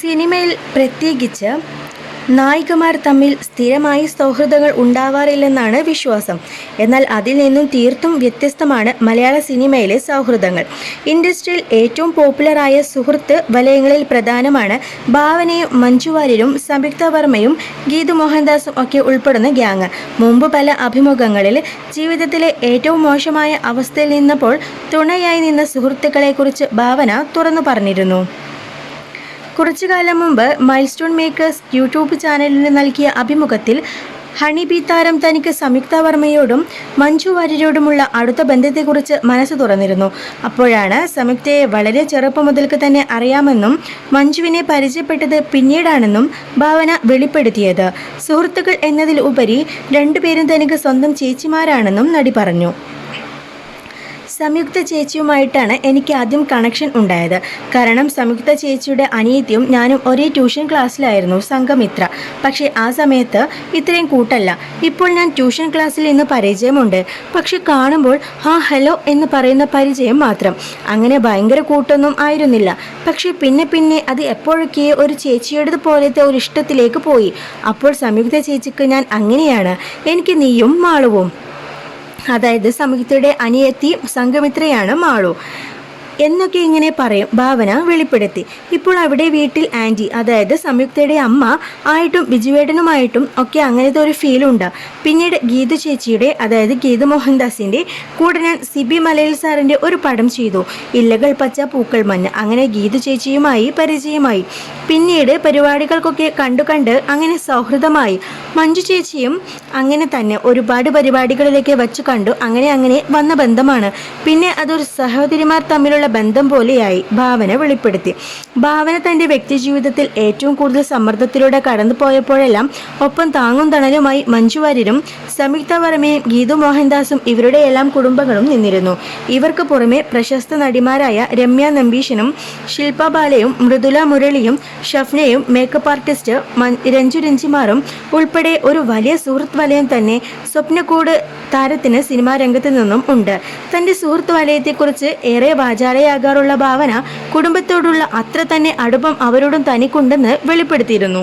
സിനിമയിൽ പ്രത്യേകിച്ച് നായികമാർ തമ്മിൽ സ്ഥിരമായി സൗഹൃദങ്ങൾ ഉണ്ടാവാറില്ലെന്നാണ് വിശ്വാസം. എന്നാൽ അതിൽ നിന്നും തീർത്തും വ്യത്യസ്തമാണ് മലയാള സിനിമയിലെ സൗഹൃദങ്ങൾ. ഇൻഡസ്ട്രിയിൽ ഏറ്റവും പോപ്പുലറായ സുഹൃത്ത് വലയങ്ങളിൽ പ്രധാനമാണ് ഭാവനയും മഞ്ജുവാര്യരും സംയുക്ത വർമ്മയും ഗീതു മോഹൻദാസും ഒക്കെ ഉൾപ്പെടുന്ന ഗ്യാങ്. മുമ്പ് പല അഭിമുഖങ്ങളിൽ ജീവിതത്തിലെ ഏറ്റവും മോശമായ അവസ്ഥയിൽ നിന്നപ്പോൾ തുണയായി നിന്ന സുഹൃത്തുക്കളെക്കുറിച്ച് ഭാവന തുറന്നു പറഞ്ഞിരുന്നു. കുറച്ചു കാലം മുമ്പ് മൈൽസ്റ്റോൺ മേക്കേഴ്സ് യൂട്യൂബ് ചാനലിന് നൽകിയ അഭിമുഖത്തിൽ ഹണി ബി താരം തനിക്ക് സംയുക്ത വർമ്മയോടും മഞ്ജു വാര്യരോടുമുള്ള അടുത്ത ബന്ധത്തെക്കുറിച്ച് മനസ്സ് തുറന്നിരുന്നു. അപ്പോഴാണ് സംയുക്തയെ വളരെ ചെറുപ്പം മുതൽക്ക് തന്നെ അറിയാമെന്നും മഞ്ജുവിനെ പരിചയപ്പെട്ടത് പിന്നീടാണെന്നും ഭാവന വെളിപ്പെടുത്തിയത്. സുഹൃത്തുക്കൾ എന്നതിൽ ഉപരി രണ്ടുപേരും തനിക്ക് സ്വന്തം ചേച്ചിമാരാണെന്നും നടി പറഞ്ഞു. സംയുക്ത ചേച്ചിയുമായിട്ടാണ് എനിക്ക് ആദ്യം കണക്ഷൻ ഉണ്ടായത്. കാരണം സംയുക്ത ചേച്ചിയുടെ അനിയത്തിയും ഞാനും ഒരേ ട്യൂഷൻ ക്ലാസ്സിലായിരുന്നു സംഘമിത്ര. പക്ഷേ ആ സമയത്ത് ഇത്രയും കൂട്ടല്ല. ഇപ്പോൾ ഞാൻ ട്യൂഷൻ ക്ലാസ്സിൽ നിന്ന് പരിചയമുണ്ട്. പക്ഷെ കാണുമ്പോൾ ആ ഹലോ എന്ന് പറയുന്ന പരിചയം മാത്രം. അങ്ങനെ ഭയങ്കര കൂട്ടൊന്നും ആയിരുന്നില്ല. പക്ഷേ പിന്നെ പിന്നെ അത് എപ്പോഴൊക്കെ ഒരു ചേച്ചിയുടേത് പോലത്തെ ഒരു ഇഷ്ടത്തിലേക്ക് പോയി. അപ്പോൾ സംയുക്ത ചേച്ചിക്ക് ഞാൻ അങ്ങനെയാണ്. എനിക്ക് നീയും മാളുവും. അതായത് സംയുക്തയുടെ അനിയത്തി സംഘമിത്രയാണ് മാളു. എന്നൊക്കെ ഇങ്ങനെ പറയും. ഭാവന വെളിപ്പെടുത്തി. ഇപ്പോൾ അവിടെ വീട്ടിൽ ആന്റി അതായത് സംയുക്തയുടെ അമ്മ ആയിട്ടും ബിജുവേട്ടനുമായിട്ടും ഒക്കെ അങ്ങനത്തെ ഒരു ഫീലുണ്ട് പിന്നീട് ഗീതു ചേച്ചിയുടെ അതായത് ഗീതു മോഹൻദാസിന്റെ കൂടെ ഞാൻ സിബി മലയിൽ സാറിന്റെ ഒരു പടം ചെയ്തു. ഇല്ലകൾ പച്ച പൂക്കൾ മഞ്ഞ്. അങ്ങനെ ഗീതു ചേച്ചിയുമായി പരിചയമായി. പിന്നീട് പരിപാടികൾക്കൊക്കെ കണ്ടു കണ്ട് അങ്ങനെ സൗഹൃദമായി. മഞ്ജു ചേച്ചിയും അങ്ങനെ തന്നെ ഒരുപാട് പരിപാടികളിലേക്ക് വച്ചു കണ്ടു. അങ്ങനെ അങ്ങനെ വന്ന ബന്ധമാണ്. പിന്നെ അതൊരു സഹോദരിമാർ തമ്മിലുള്ള ബന്ധം പോലെയായി ഭാവന വെളിപ്പെടുത്തി. ഭാവന തന്റെ വ്യക്തിജീവിതത്തിൽ ഏറ്റവും കൂടുതൽ സമ്മർദ്ദത്തിലൂടെ കടന്നു പോയപ്പോഴെല്ലാം ഒപ്പം താങ്ങും തണലുമായി മഞ്ജുവാര്യരും സംയുക്ത വർമ്മയും ഗീതു മോഹൻദാസും ഇവരുടെ എല്ലാം കുടുംബങ്ങളും നിന്നിരുന്നു. ഇവർക്ക് പുറമെ പ്രശസ്ത നടിമാരായ രമ്യ നമ്പീശനും ശില്പ ബാലയും മൃദുല മുരളിയും ഷഫ്നയും മേക്കപ്പ് ആർട്ടിസ്റ്റ് രഞ്ജു രഞ്ജിമാറും ഉൾപ്പെടെ ഒരു വലിയ സുഹൃത്ത് വലയം തന്നെ സ്വപ്നക്കൂട് താരത്തിന് സിനിമാ രംഗത്ത് നിന്നും ഉണ്ട്. തന്റെ സുഹൃത്ത് വലയത്തെക്കുറിച്ച് ഏറെ വാചാലയാകാറുള്ള ഭാവന കുടുംബത്തോടുള്ള അത്ര തന്നെ അടുപ്പം അവരോടും തനിക്കുണ്ടെന്ന് വെളിപ്പെടുത്തിയിരുന്നു.